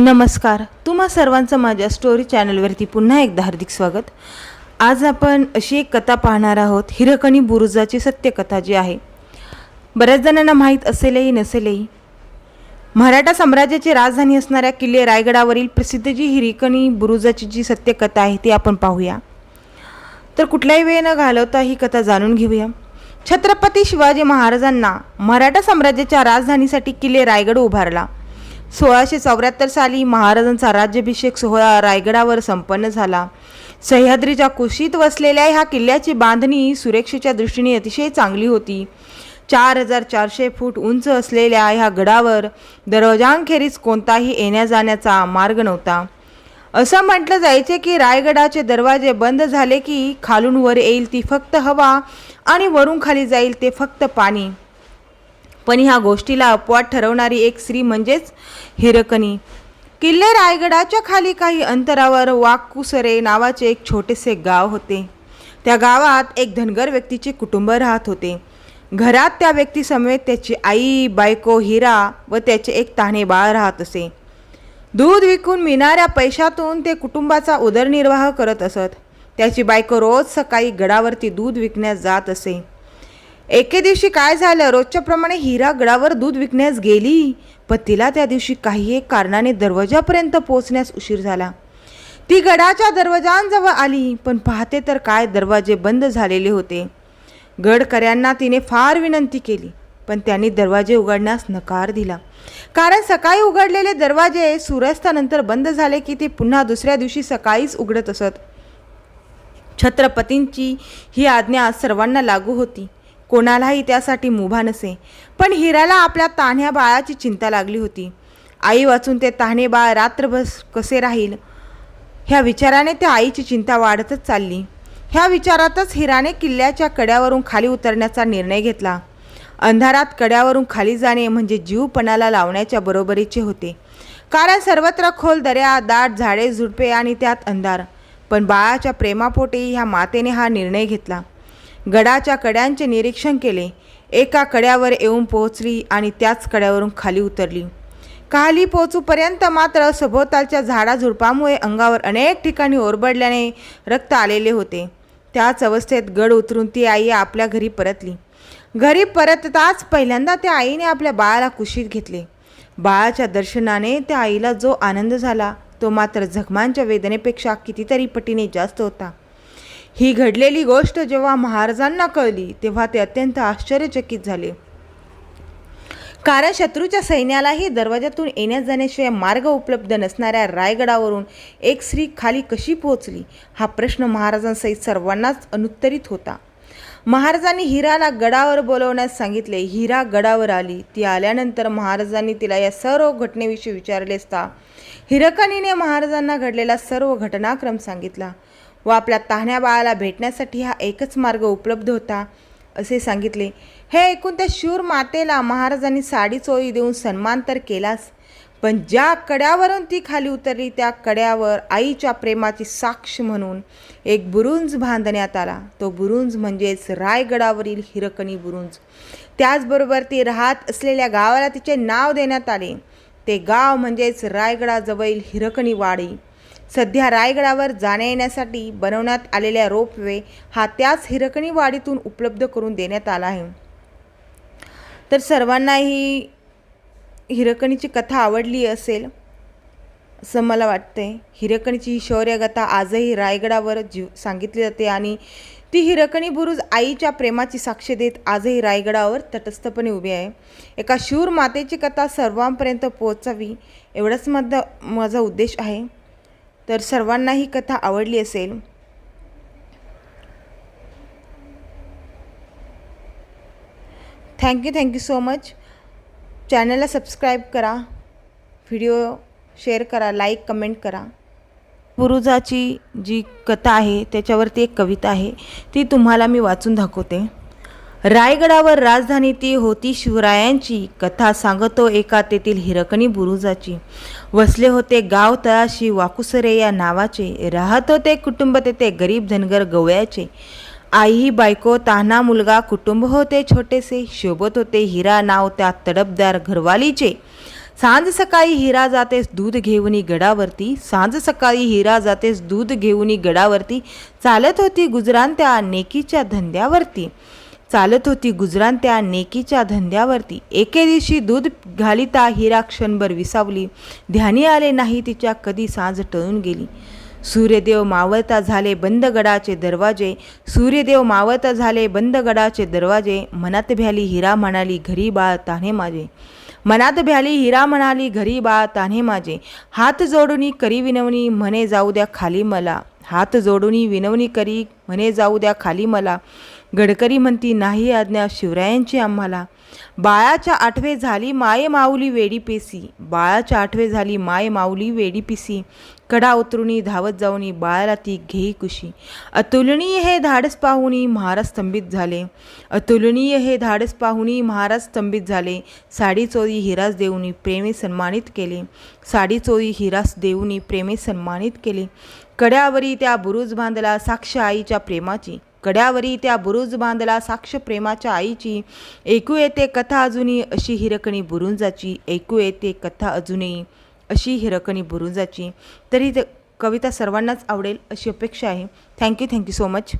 नमस्कार. तुम्हा सर्वांचं माझ्या स्टोरी चॅनलवरती पुन्हा एकदा हार्दिक स्वागत. आज आपण अशी एक कथा पाहणार आहोत हिरकणी बुरुजाची सत्यकथा जी आहे. बऱ्याच जणांना माहीत असेलही नसेलही मराठा साम्राज्याची राजधानी असणाऱ्या किल्ले रायगडावरील प्रसिद्ध जी हिरकणी बुरुजाची जी सत्यकथा आहे ती आपण पाहूया. तर कुठलाही वेळ न घालवता ही कथा जाणून घेऊया. छत्रपती शिवाजी महाराजांना मराठा साम्राज्याच्या राजधानीसाठी किल्ले रायगड उभारला. सोळाशे चौऱ्याहत्तर साली महाराजांचा राज्याभिषेक सोहळा रायगडावर संपन्न झाला. सह्याद्रीच्या कुशीत वसलेल्या ह्या किल्ल्याची बांधणी सुरक्षेच्या दृष्टीने अतिशय चांगली होती. चार हजार चारशे फूट उंच असलेल्या ह्या गडावर दरवाजांखेरीज कोणताही येण्या जाण्याचा मार्ग नव्हता. असं म्हटलं जायचे की रायगडाचे दरवाजे बंद झाले की खालून वर येईल ती फक्त हवा आणि वरून खाली जाईल ते फक्त पाणी. पण ह्या गोष्टीला अपवाद ठरवणारी एक स्त्री म्हणजेच हिरकणी. किल्ले रायगडाच्या खाली काही अंतरावर वाकुसरे नावाचे एक छोटेसे गाव होते. त्या गावात एक धनगर व्यक्तीचे कुटुंब राहत होते. घरात त्या व्यक्तीसमवेत त्याची आई बायको हिरा व त्याचे एक ताणे बाळ राहत असे. दूध विकून मिळणाऱ्या पैशातून ते कुटुंबाचा उदरनिर्वाह करत असत. त्याची बायको रोज सकाळी गडावरती दूध विकण्यास जात असे. एके दिवशी काय झालं? रोजच्याप्रमाणे हिरा गडावर दूध विकण्यास गेली पण तिला त्या दिवशी काही एक कारणाने दरवाजापर्यंत पोहोचण्यास उशीर झाला. ती गडाच्या दरवाजांजवळ आली पण पाहते तर काय दरवाजे बंद झालेले होते. गडकऱ्यांना तिने फार विनंती केली पण त्यांनी दरवाजे उघडण्यास नकार दिला. कारण सकाळी उघडलेले दरवाजे सूर्यास्तानंतर बंद झाले की ते पुन्हा दुसऱ्या दिवशी सकाळीच उघडत असत. छत्रपतींची ही आज्ञा सर्वांना लागू होती. कोणालाही त्यासाठी मुभा नसे. पण हिराला आपल्या तान्ह्या बाळाची चिंता लागली होती. आई वाचून ते तान्हे बाळ रात्रभर कसे राहील? ह्या विचाराने त्या आईची चिंता वाढतच चालली. ह्या विचारातच हिराने किल्ल्याच्या कड्यावरून खाली उतरण्याचा निर्णय घेतला. अंधारात कड्यावरून खाली जाणे म्हणजे जीवपणाला लावण्याच्या बरोबरीचे होते. कारण सर्वत्र खोल दर्या दाट झाडे झुडपे आणि त्यात अंधार. पण बाळाच्या प्रेमापोटी ह्या मातेने हा निर्णय घेतला. गडाच्या कड्यांचे निरीक्षण केले. एका कड्यावर येऊन पोहोचली आणि त्याच कड्यावरून खाली उतरली. खाली पोहोचूपर्यंत मात्र सभोवतालच्या झाडाझुडपामुळे अंगावर अनेक ठिकाणी ओरबडल्याने रक्त आलेले होते. त्याच अवस्थेत गड उतरून ती आई आपल्या घरी परतली. घरी परतताच पहिल्यांदा त्या आईने आपल्या बाळाला कुशीत घेतले. बाळाच्या दर्शनाने त्या आईला जो आनंद झाला तो मात्र जखमांच्या वेदनेपेक्षा कितीतरी पटीने जास्त होता. ही घडलेली गोष्ट जेव्हा महाराजांना कळली तेव्हा ते अत्यंत आश्चर्यचकित झाले. कारण शत्रूच्या सैन्यालाही दरवाजातून येण्या जाण्याशिवाय मार्ग उपलब्ध नसणाऱ्या रायगडावरून एक स्त्री खाली कशी पोहोचली हा प्रश्न महाराजांसहित सर्वांनाच अनुत्तरित होता. महाराजांनी हिराला गडावर बोलवण्यास सांगितले. हिरा गडावर आली. ती आल्यानंतर महाराजांनी तिला या सर्व घटनेविषयी विचारले असता हिरकणीने महाराजांना घडलेला सर्व घटनाक्रम सांगितला. व आपल्या ताहण्या बाळाला भेटण्यासाठी हा एकच मार्ग उपलब्ध होता असे सांगितले. हे ऐकून त्या शूर मातेला महाराजांनी साडी चोळी देऊन सन्मान तर केलाच पण ज्या कड्यावरून ती खाली उतरली त्या कड्यावर आईच्या प्रेमाची साक्ष म्हणून एक बुरुंज बांधण्यात आला. तो बुरुंज म्हणजेच रायगडावरील हिरकणी बुरुंज. त्याचबरोबर ती राहत असलेल्या गावाला तिचे नाव देण्यात आले. ते गाव म्हणजेच रायगडाजवळील हिरकणी वाडी. सध्या रायगडावर जाण्या येण्यासाठी बनवण्यात आलेल्या रोपवे हा त्याच हिरकणी वाडीतून उपलब्ध करून देण्यात आला आहे. तर सर्वांना ही हिरकणीची कथा आवडली असेल असं मला वाटतंय. हिरकणीची ही शौर्यगथा आजही रायगडावर जीव सांगितली जाते आणि ती हिरकणी बुरुज आईच्या प्रेमाची साक्ष देत आजही रायगडावर तटस्थपणे उभी आहे. एका शूर मातेची कथा सर्वांपर्यंत पोहोचावी एवढाच माझा माझा उद्देश आहे. तर सर्वांना ही कथा आवडली असेल. Thank you thank you so much चॅनलला सबस्क्राईब करा. व्हिडिओ शेअर करा लाईक कमेंट करा. पुरुजाची जी कथा आहे त्याच्यावरती एक कविता आहे ती तुम्हाला मी वाचून दाखवते. रायगडावर राजधानी ती होती शिवरायांची. कथा सांगतो एका तेथील हिरकणी बुरुजाची. वसले होते गाव तळाशी वाकुसरे या नावाचे. राहत होते कुटुंब तेथे गरीब धनगर गवळ्याचे. आई बायको तान्हा मुलगा कुटुंब होते छोटेसे. शोभत होते हिरा नाव त्या तडपदार घरवालीचे. सांज सकाळी हिरा जातेस दूध घेऊनी गडावरती. सांज सकाळी हिरा जातेस दूध घेऊनी गडावरती. चालत होती गुजरान त्या नेकीच्या धंद्यावरती. चालत होती गुजरान त्या नेकीच्या धंद्यावरती. एके दिवशी दूध घालिता हिरा क्षणभर विसावली. ध्यानी आले नाही तिच्या कधी सांज टळून गेली. सूर्यदेव मावळता झाले बंद गडाचे दरवाजे. सूर्यदेव मावळता झाले बंद गडाचे दरवाजे. मनात भ्याली हिरा म्हणाली घरी बाळ तान्हे माझे. मनात भ्याली हिरा म्हणाली घरी बाळ तान्हे माझे. हात जोडूनी करी विनवणी म्हणे जाऊ द्या खाली मला. हात जोडूनी विनवणी करी म्हणे जाऊ द्या खाली मला. गडकरी म्हणती नाही आज्ञा शिवरायांची आम्हाला. बाळाच्या आठवे झाली माये माऊली वेडी पेसी. बाळाच्या आठवे झाली माये माऊली वेडी पिसी. कडा उतरुणी धावत जाऊनी बाळाला ती घेई कुशी. अतुलनीय हे धाडस पाहुनी महाराज स्तंभित झाले. अतुलनीय हे धाडस पाहुनी महाराज स्तंभित झाले. साडी चोरी हिरास देऊनी प्रेमे सन्मानित केले. साडी चोरी हिरास देऊनी प्रेमे सन्मानित केले. कड्यावरी त्या बुरुज बांधला साक्ष आईच्या प्रेमाची. कड्यावरी त्या बुरुज बांधला साक्ष प्रेमाच्या आईची. ऐकू येते कथा अजूनही अशी हिरकणी बुरुंजाची. ऐकू येते कथा अजूनही अशी हिरकणी बुरुंजाची. तरी ते कविता सर्वांनाच आवडेल अशी अपेक्षा आहे. Thank you thank you so much